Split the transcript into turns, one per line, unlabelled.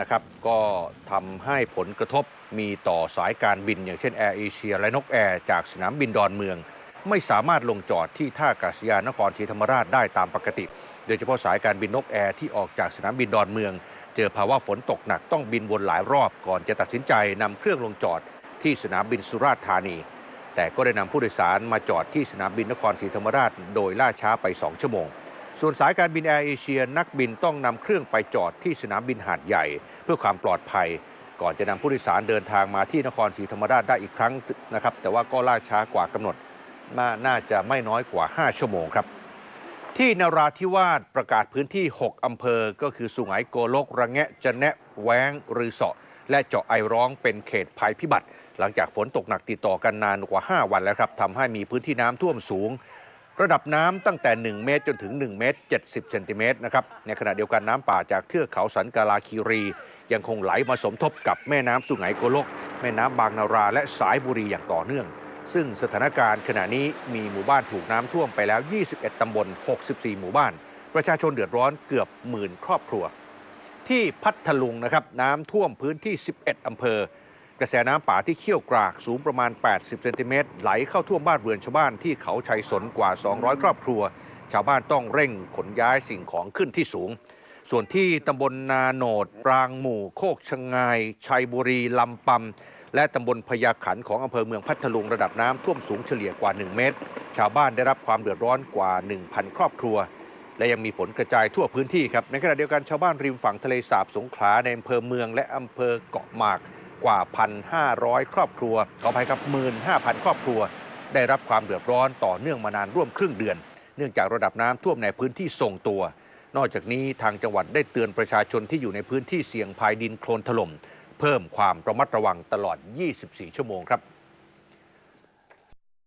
นะครับก็ทำให้ผลกระทบมีต่อสายการบิน อย่างเช่นแอร์เอเชียและนกแอร์จากสนามบินดอนเมือง ไม่สามารถลงจอดที่ท่าอากาศยานนครศรีธรรมราชได้ตามปกติ โดยเฉพาะสายการบินนกแอร์ที่ออกจากสนามบินดอนเมือง เจอภาวะฝนตกหนักต้องบินวนหลายรอบก่อนจะตัดสินใจนำเครื่องลงจอดที่สนามบินสุราษฎร์ธานี แต่ก็ได้นำผู้โดยสารมาจอดที่สนามบินนครศรีธรรมราช โดยล่าช้าไป 2 ชั่วโมง ส่วนสายการบินแอร์เอเชียนักบินต้องนำเครื่องไปจอดที่สนามบินหาดใหญ่ เพื่อความปลอดภัย ก่อนจะนำผู้โดยสารเดินทางมาที่นครศรีธรรมราชได้อีกครั้งนะครับ แต่ว่าก็ล่าช้ากว่ากำหนดน่าน่าจะไม่น้อยกว่า 5 ชั่วโมงครับ ที่นราธิวาสประกาศพื้นที่ 6 อำเภอ ก็คือสุไหงโกลก ระแงะจะแนะ แวงรือเสาะ และเจาะไอร้องเป็นเขตภัยพิบัติ หลังจากฝนตกหนักติดต่อกันนานกว่า 5 วันแล้วครับทำให้มีพื้นที่น้ำท่วมสูง ระดับน้ำตั้งแต่ 1 เมตรจนถึง 1 เมตร 70 เซนติเมตรนะครับ ในขณะเดียวกันน้ำป่าจากเทือกเขาสันกาลาคีรี ยังคงไหลมาสมทบกับแม่น้ำสุไหงโกลก แม่น้ำบางนารา และสายบุรีอย่างต่อเนื่อง ซึ่งสถานการณ์ขณะนี้มีหมู่บ้านถูกน้ำท่วมไปแล้ว 21ตำบล 64 หมู่บ้าน ประชาชนเดือดร้อนเกือบหมื่นครอบครัว ที่พัทลุงนะครับน้ำท่วมพื้นที่ 11 อำเภอ กระแสน้ำป่าที่เชี่ยวกรากสูงประมาณ 80 เซนติเมตรไหลเข้าท่วมบ้านเรือนชาวบ้านที่เขาชัยสนกว่า 200 ครอบครัว ชาวบ้านต้องเร่งขนย้ายสิ่งของขึ้นที่สูง ส่วนที่ตำบลนาโหนด ปรางหมู่ โคกชงาย ชัยบุรี ลำปำ และตำบลพญาขันของอำเภอเมืองพัทลุงระดับน้ำท่วมสูงเฉลี่ยกว่า 1 เมตร ชาวบ้านได้รับความเดือดร้อนกว่า 1,000 ครอบครัวและยังมีฝนกระจายทั่วพื้นที่ครับ ในขณะเดียวกันชาวบ้านริมฝั่งทะเลสาบสงขลาในอำเภอเมืองและอำเภอเกาะหมาก กว่า 1,500 ครอบครัวขออภัยครับ 15,000 ครอบครัว ได้รับความเดือดร้อนต่อเนื่องมานานร่วมครึ่งเดือน เนื่องจากระดับน้ำท่วมในพื้นที่ทรงตัว นอกจากนี้ทางจังหวัดได้เตือนประชาชนที่อยู่ในพื้นที่เสี่ยงภัยดินโคลนถล่ม เพิ่มความระมัดระวังตลอด 24 ชั่วโมงครับ